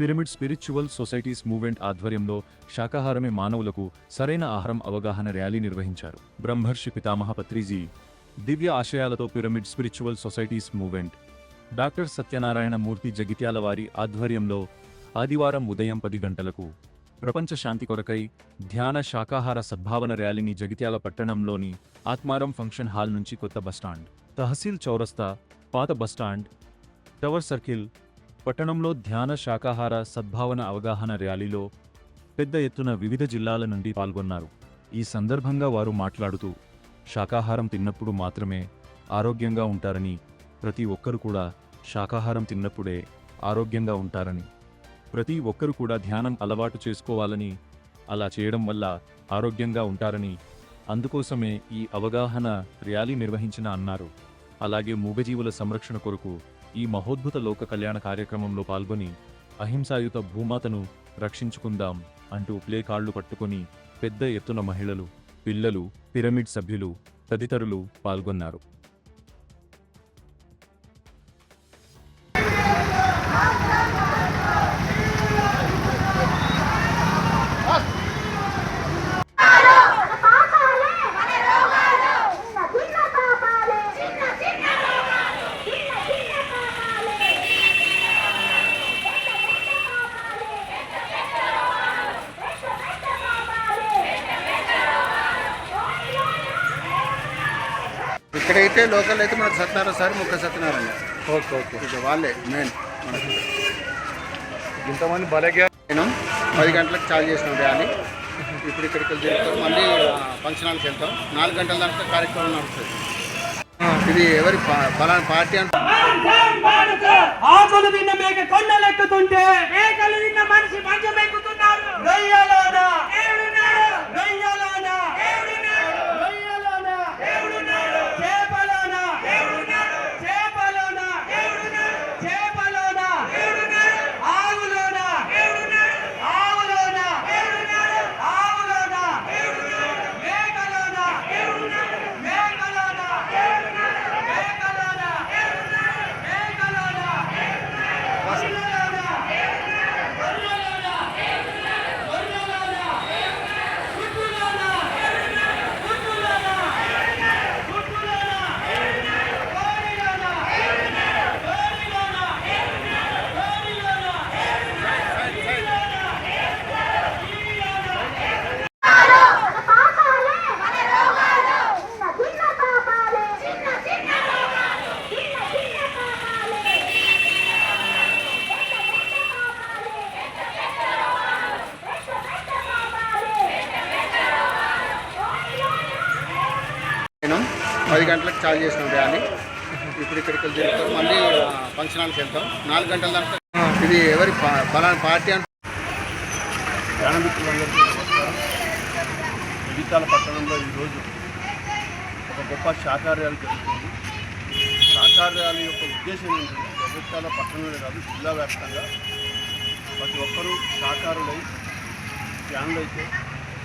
Pyramid spiritual societies movement ఆధ్వర్యంలో శాకాహారమే మానవులకు సరైన ఆహారం అవగాహన ర్యాలీ నిర్వహించారు. బ్రహ్మర్షి పితామహ పత్రిజీ దివ్య ఆశయాలతో pyramid spiritual societies movement. Doctor Satyanarayana Murthy Jagtial వారి ఆధ్వర్యంలో ఆదివారం ఉదయం పది గంటలకు ప్రపంచ శాంతి కొరకై ధ్యాన శాకాహార సద్భావన ర్యాలీని జగిత్యాల పట్టణంలోని ఆత్మారం ఫంక్షన్ హాల్ నుంచి కొత్త బస్టాండ్ తహసీల్ చౌరస్తా పాత బస్టాండ్ టవర్ సర్కిల్ పట్టణంలో ధ్యాన శాకాహార సద్భావన అవగాహన ర్యాలీలో పెద్ద ఎత్తున వివిధ జిల్లాల నుండి పాల్గొన్నారు. ఈ సందర్భంగా వారు మాట్లాడుతూ శాకాహారం తిన్నప్పుడు మాత్రమే ఆరోగ్యంగా ఉంటారని ప్రతి ఒక్కరు కూడా శాకాహారం తిన్నప్పుడే ఆరోగ్యంగా ఉంటారని ప్రతి ఒక్కరు కూడా ధ్యానం అలవాటు చేసుకోవాలని అలా చేయడం వల్ల ఆరోగ్యంగా ఉంటారని అందుకోసమే ఈ అవగాహన ర్యాలీ నిర్వహించిన అన్నారు. అలాగే మూగజీవుల సంరక్షణ కొరకు ఈ మహోద్భుత లోక కళ్యాణ కార్యక్రమంలో పాల్గొని అహింసాయుత భూమాతను రక్షించుకుందాం అంటూ ప్లే కార్డులు పట్టుకుని పెద్ద ఎత్తున మహిళలు పిల్లలు పిరమిడ్ సభ్యులు తదితరులు పాల్గొన్నారు. ఇక్కడైతే లోకల్ అయితే మనకు సత్యనారాయణ సార్ ముక్క సత్యనారాయణ. Okay okay. ఇక వాళ్ళే మెయిన్ ఇంతమంది బలగా నేను పది గంటలకు చాలు చేసినాం ర్యాలీ ఇప్పుడు ఇక్కడికి వెళ్ళి తిరుగుతాం మళ్ళీ ఫంక్షన్ హాల్కి వెళ్తాం. నాలుగు గంటల దాకా కార్యక్రమం నడుస్తుంది. ఇది ఎవరి ఫలానా పార్టీ అంటే ఆకులు తిన్న మేక కొండలెక్కుతుంటే మేకలు తిన్న మనిషి మంచం ఎక్కుతున్నారు రొయ్యలోన? దేవుడున్నాడు పది గంటలకు చాలు చేసిన ర్యాలీ ఇప్పుడు ఇక్కడికి వెళ్ళి మళ్ళీ ఫంక్షన్ హాల్కి వెళ్తాం. నాలుగు గంటల దాకా. ఇది ఎవరి ప- ఫలానా పార్టీ అంటే జ్ఞానమిత్రులందరికీ పట్టణంలో ఈరోజు ఒక గొప్ప శాకార్యాలు జరుగుతుంది. శాకార్యాల యొక్క ఉద్దేశం ఏంటంటే జగిత్యాల పట్టణంలో కాదు జిల్లా వ్యాప్తంగా ప్రతి ఒక్కరూ శాకారులై అయితే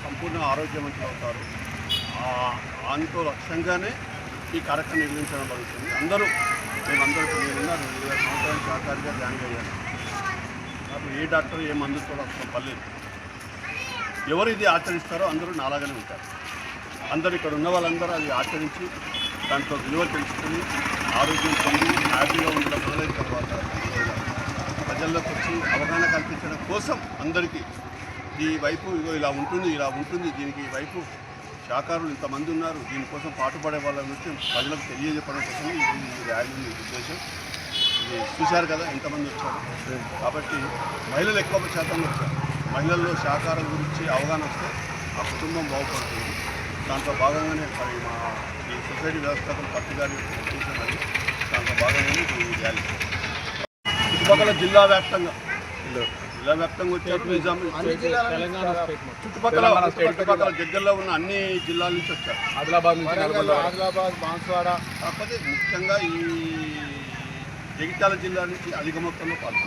సంపూర్ణ ఆరోగ్యవంతులు అవుతారు. దాంతో లక్ష్యంగానే ఈ కార్యక్రమం నిర్వహించడం జరుగుతుంది. అందరూ మేమందరూ నేనున్నాను ఇరవై సంవత్సరాలు శాకారిగా ధ్యానం అయ్యాను నాకు ఏ డాక్టర్ ఏ మందుతో అవసరం పర్లేదు ఎవరు ఇది ఆచరిస్తారో అందరూ నాలాగానే ఉంటారు. అందరూ ఇక్కడ ఉన్న వాళ్ళందరూ అది ఆచరించి దాంట్లో విలువ తెలుసుకుని ఆరోగ్యం పొంది హ్యాపీగా ఉండడం మొదలైన తర్వాత ప్రజల్లోకి వచ్చి అవగాహన కల్పించడం కోసం అందరికీ ఈ వైపు ఇగో ఇలా ఉంటుంది ఇలా ఉంటుంది దీనికి ఈ వైపు శాకారులు ఇంతమంది ఉన్నారు దీనికోసం పాటుపడే వాళ్ళ విషయం ప్రజలకు తెలియజెప్పడం కోసం ఈ ర్యాలీ ఉద్దేశం. ఇది చూశారు కదా ఎంతమంది వచ్చారు. కాబట్టి మహిళలు ఎక్కువ శాతం వచ్చారు. మహిళల్లో శాకారం గురించి అవగాహన వస్తే ఆ కుటుంబం బాగుపడుతుంది. దాంట్లో భాగంగానే మరి మా ఈ సొసైటీ వ్యవస్థాపకులు పత్తి గారి దాంట్లో భాగంగానే ఈ ర్యాలీ. చుట్టుపక్కల జిల్లా వ్యాప్తంగా. జిల్లా వ్యాప్తంగా వచ్చారు. చుట్టుపక్కల చుట్టుపక్కల దగ్గరలో ఉన్న అన్ని జిల్లాల నుంచి వచ్చారు. ఆదిలాబాద్ నుంచి ఆదిలాబాద్ బాన్స్వాడ. కాకపోతే ముఖ్యంగా ఈ జగిత్యాల జిల్లా నుంచి అధిక మొత్తంలో పాల్గొన్నారు.